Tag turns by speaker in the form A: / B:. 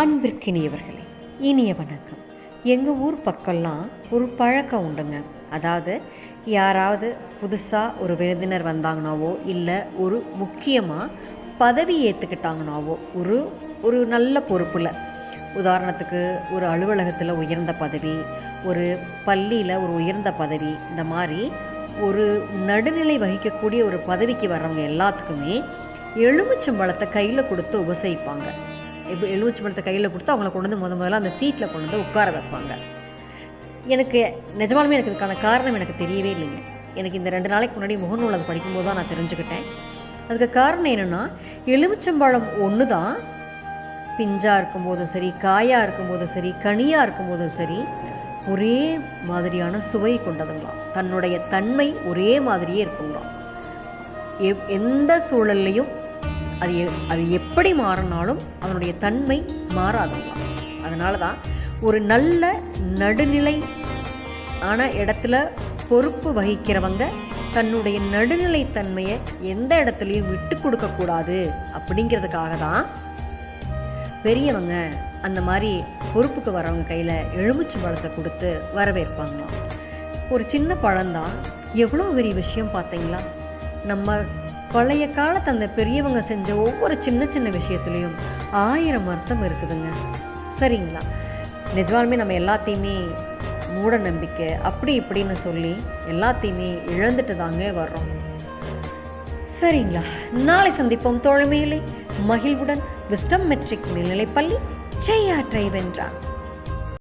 A: அன்பிற்கினியவர்களே இனிய வணக்கம். எங்கள் ஊர் பக்கம்லாம் ஒரு பழக்கம் உண்டுங்க. அதாவது யாராவது புதுசாக ஒரு விருந்தினர் வந்தாங்கனாவோ இல்லை ஒரு முக்கியமாக பதவி ஏற்றுக்கிட்டாங்கனாவோ ஒரு ஒரு நல்ல பொறுப்பில். உதாரணத்துக்கு ஒரு அலுவலகத்தில் உயர்ந்த பதவி ஒரு பள்ளியில் ஒரு உயர்ந்த பதவி இந்த மாதிரி ஒரு நடுநிலை வகிக்கக்கூடிய ஒரு பதவிக்கு வர்றவங்க எல்லாத்துக்குமே எலுமிச்சம்பழத்தை கையில் கொடுத்து உபசரிப்பாங்க. இப்போ எலுமிச்சம்பழத்தை கையில் கொடுத்து அவங்கள கொண்டு வந்து முத முதல்ல அந்த சீட்டில் கொண்டு வந்து உட்கார வைப்பாங்க. எனக்கு நிஜமாலுமே எனக்கு இதுக்கான காரணம் எனக்கு தெரியவே இல்லைங்க. எனக்கு இந்த ரெண்டு நாளைக்கு முன்னாடி முகநூல் அது படிக்கும்போது தான் நான் தெரிஞ்சுக்கிட்டேன். அதுக்கு காரணம் என்னென்னா எலுமிச்சம்பழம் ஒன்று தான் பிஞ்சாக இருக்கும்போதும் சரி காயாக இருக்கும்போதும் சரி கனியாக இருக்கும்போதும் சரி ஒரே மாதிரியான சுவை கொண்டதுங்களாம். தன்னுடைய தன்மை ஒரே மாதிரியே இருக்குங்களாம். எவ் எந்த சூழல்லையும் அது அது எப்படி மாறினாலும் அதனுடைய தன்மை மாறாதுங்களாம் அதனால தான் ஒரு நல்ல நடுநிலை ஆன இடத்துல பொறுப்பு வகிக்கிறவங்க தன்னுடைய நடுநிலைத்தன்மையை எந்த இடத்துலையும் விட்டு கொடுக்கக்கூடாது அப்படிங்கிறதுக்காக தான் பெரியவங்க அந்த மாதிரி பொறுப்புக்கு வரவங்க கையில் எலுமிச்சை பழத்தை கொடுத்து வரவேற்பாங்களாம். ஒரு சின்ன பழம்தான். எவ்வளோ பெரிய விஷயம் பார்த்தீங்களா? நம்ம பழைய காலத்து அந்த பெரியவங்க செஞ்ச ஒவ்வொரு சின்ன சின்ன விஷயத்துலேயும் ஆயிரம் அர்த்தம் இருக்குதுங்க. சரிங்களா? நிஜமாலுமே நம்ம எல்லாத்தையுமே மூட நம்பிக்கை அப்படி இப்படின்னு சொல்லி எல்லாத்தையுமே இழந்துட்டு தாங்க வர்றோம். சரிங்களா? நாளை சந்திப்போம் தோழமையிலே. மகிழ்வுடன் விஸ்டம் மெட்ரிக் மேல்நிலைப்பள்ளி செய்யாற்றை வென்றான்